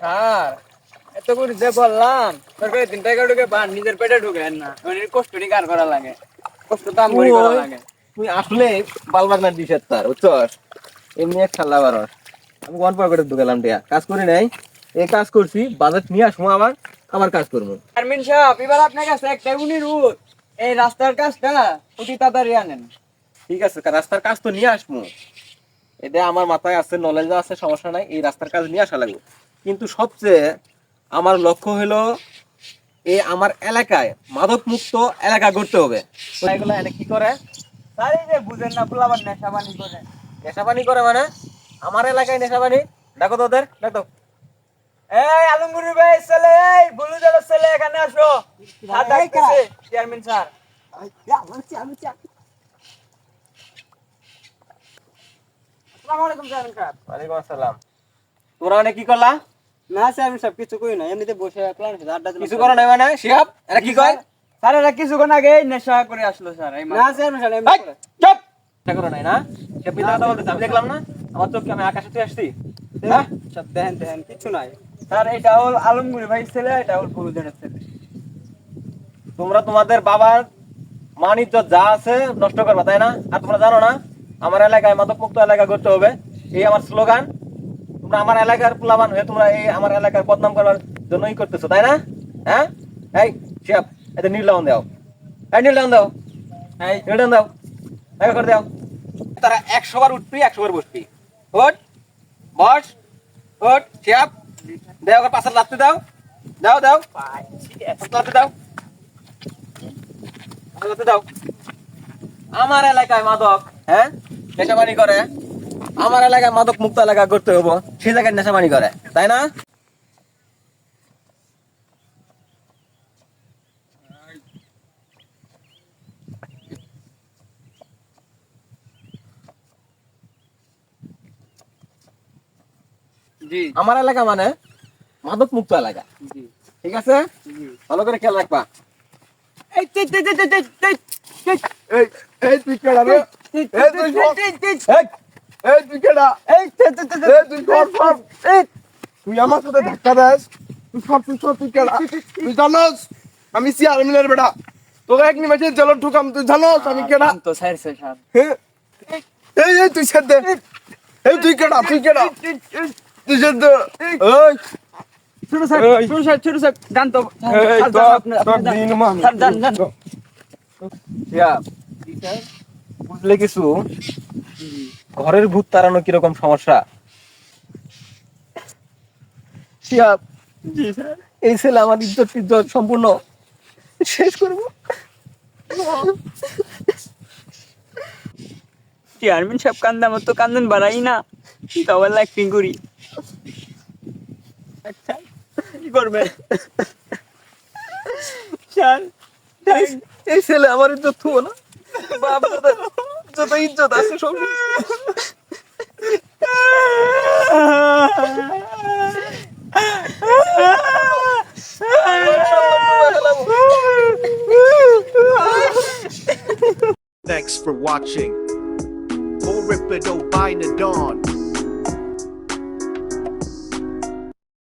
Sir এত করে যে বললাম সরকারি তিন টাকা ঢুকে নিজের পেটে ঢুকেন না। মানে কষ্টটি কার করা লাগে? কষ্ট তো আমি করা। লাগে। তুই আসলে বালবাগ না তার বুঝছস? এমনি এক খাল্লা বারস। আমি কোন পর করে ঢুকালাম দিয়া কাজ করি নাই। এই কাজ করছি বাজেট নিয়ে আসব আবার আবার কাজ করব। চেয়ারম্যান সাহেব এবার আপনার কাছে একটা অনুরোধ। এই রাস্তার কাজটা অতি তাড়াতাড়ি আনেন। ঠিক আছে রাস্তার কাজ তো নিয়ে আসব। এটা আমার মাথায় আছে নলেজ আছে সমস্যা নাই এই রাস্তার কাজ নিয়ে আসা লাগবে। কিন্তু সবচেয়ে আমার লক্ষ্য হলো এই আমার এলাকায় মাদক মুক্ত এলাকা করতে হবে। এগুলো কি করে? এই যে বুঝেন না ফুলাবার নেশা পানি করে। নেশাবানি করে মানে? আমার এলাকায় নেশাবানি? দেখো তো ওদের দেখো এই আলমগুরি ভাই ছেলে এই বলু ছেলে এখানে আসো। হাত চেয়ারম্যান স্যার। আসসালামু আলাইকুম চেয়ারম্যান সাহেব ওয়ালাইকুম আসসালাম। তোমরা মানে কি করলা? না চেয়ারম্যান সাহেব কিছু কই না এমনিতে বসে প্ল্যান আড্ডা কিছু করো মানে? শিহাব এরা কি কয়? স্যার এরা কিছুক্ষণ আগে নেশা করে আসলো স্যার এই না চেয়ারম্যান সাহেব এই, চুপ! করো নাই না? সে পিতা কথা বলতেছে আমি দেখলাম না। আমার চোখ আমি আকাশে তুই আসছি হ্যাঁ সব দেখেন দেখেন কিছু নাই। স্যার এটা হল আলমগুরি ভাই ছেলে এটা হল বলুদের ছেলে। তোমরা তোমাদের বাবার মান ইজ্জত যা আছে নষ্ট করবা তাই না? আর তোমরা জানো না? আমার এলাকায় মাদক মুক্ত এলাকা করতে হবে। এই আমার স্লোগান, তোমরা আমার এলাকার প্লাবান হয়ে তোমরা এই আমার এলাকার বদনাম করার জন্যই করতেছো, তাই না? হ্যাঁ? এই, শিয়াব এতে নীল ডাউন দাও। এই নীল ডাউন দাও। এই নীল ডাউন দাও। দেখা করে দাও। তারা একশো বার উঠবি, একশো বার বসবি। ওট বস ওট শিয়াব, দেও পাশে লাত্তি দাও। দাও দাও। লাত্তি দাও। পাশে দাও। আমার এলাকায় মাদক হ্যাঁ? নেশাবানি করে আমার এলাকায় মাদক মুক্ত এলাকা করতে হব সেই জায়গায় নেশাবানি করে তাই না জি আমার এলাকা মানে মাদক মুক্ত এলাকা ঠিক আছে ভালো করে খেয়াল রাখবা এই তুই কেডা রে এই তুই কেডা? এই তুই সর এই তুই আমার সাথে ধাক্কা দেস? তুই সর তুই সর তুই কেডা? তুই জানোস? আমি চেয়ারম্যানের বেটা। তোকে এক নিমেষে জেল ঢুকাম তুই জানোস আমি কেডা? তো স্যার স্যার হ্যাঁ? এই এই তুই ছেড়ে দে এই তুই কেডা? তুই কেডা? তুই ছেড়ে এই ছোট স্যার ছোট স্যার ছোট স্যার জান তো আপনি- আপনি জান। জান, জান। বুঝলে কিছু? ঘরের ভূত তাড়ানো কীরকম সমস্যা? শিয়াব। এই ছেলে আমার ইজ্জত ইজ্জত সম্পূর্ণ শেষ করব। চেয়ারম্যান কান্দা আমার তো কান্দন বাড়াই না। সবার অ্যাক্টিং করি আচ্ছা কি করবেন? স্যার এই- এই ছেলে আমার ইজ্জত থুবো না। বাপ দাদা। যত ইজ্জত আছে সব Thanks for watching. More Ripido by the dawn.